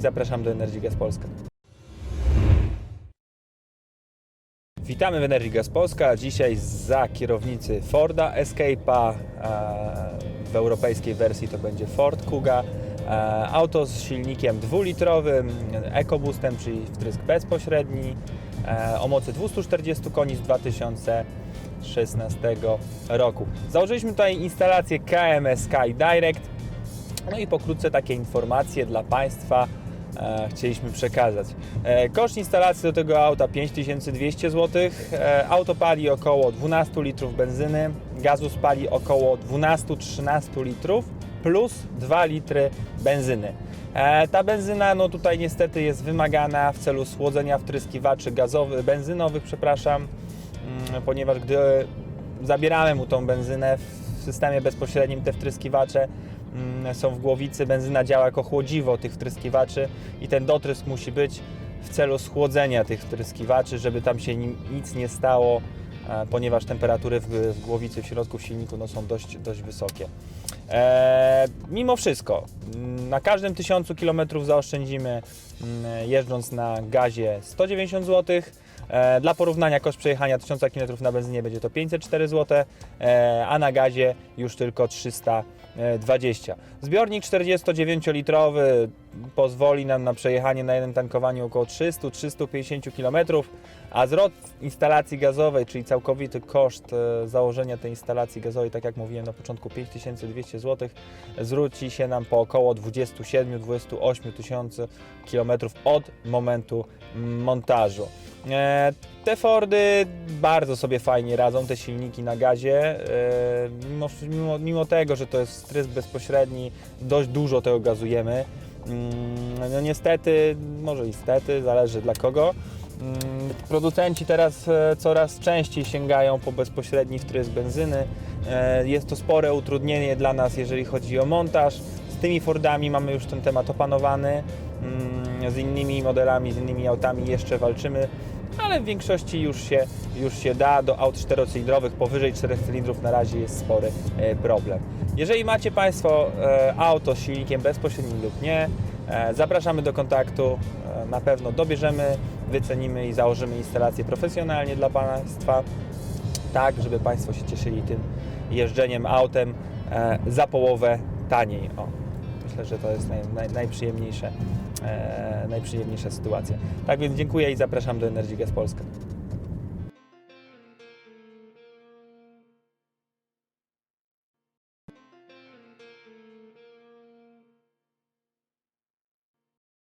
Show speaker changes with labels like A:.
A: Zapraszam do Energy Gas Polska. Witamy w Energy Gas Polska. Dzisiaj za kierownicy Forda Escape'a. W europejskiej wersji to będzie Ford Kuga. Auto z silnikiem dwulitrowym, EcoBoostem, czyli wtrysk bezpośredni, o mocy 240 koni z 2016 roku. Założyliśmy tutaj instalację KMS Sky Direct. No i pokrótce takie informacje dla Państwa chcieliśmy przekazać. E, koszt instalacji do tego auta 5200 zł. E, auto pali około 12 litrów benzyny, gazu spali około 12-13 litrów plus 2 litry benzyny. E, ta benzyna no tutaj niestety jest wymagana w celu schłodzenia wtryskiwaczy gazowych, benzynowych, przepraszam, mm, ponieważ gdy zabieramy mu tą benzynę w systemie bezpośrednim te wtryskiwacze są w głowicy, benzyna działa jako chłodziwo tych wtryskiwaczy i ten dotrysk musi być w celu schłodzenia tych wtryskiwaczy, żeby tam się nic nie stało, e, ponieważ temperatury w, głowicy, w środku w silniku no, są dość, dość wysokie. E, mimo wszystko, mm, na każdym tysiącu kilometrów zaoszczędzimy mm, jeżdżąc na gazie 190 zł. E, Dla porównania koszt przejechania 1000 km na benzynie będzie to 504 zł, a na gazie już tylko 320. Zbiornik 49-litrowy pozwoli nam na przejechanie na jednym tankowaniu około 300-350 km, a zwrot instalacji gazowej, czyli całkowity koszt e, założenia tej instalacji gazowej, tak jak mówiłem na początku 5200 zł, zwróci się nam po około 27-28 tysięcy km od momentu mm, montażu. E, Te Fordy bardzo sobie fajnie radzą, te silniki na gazie. e, Mimo, mimo, mimo tego, że to jest strysk bezpośredni, dość dużo tego gazujemy. Mm, No niestety, może niestety, zależy dla kogo. Mm, Producenci teraz e, coraz częściej sięgają po bezpośredni wtrysk benzyny. Jest to spore utrudnienie dla nas, jeżeli chodzi o montaż. Z tymi Fordami mamy już ten temat opanowany. Mm, Z innymi modelami, z innymi autami jeszcze walczymy, ale w większości już się, już się da. Do aut czterocylindrowych powyżej 4 cylindrów na razie jest spory e, problem. Jeżeli macie Państwo e, auto z silnikiem bezpośrednim lub nie, e, zapraszamy do kontaktu. Na pewno dobierzemy, wycenimy i założymy instalację profesjonalnie dla Państwa, tak żeby Państwo się cieszyli tym jeżdżeniem autem za połowę taniej. O, myślę, że to jest naj, naj, najprzyjemniejsze, e, najprzyjemniejsza sytuacja. Tak więc dziękuję i zapraszam do Energy Gas Polska.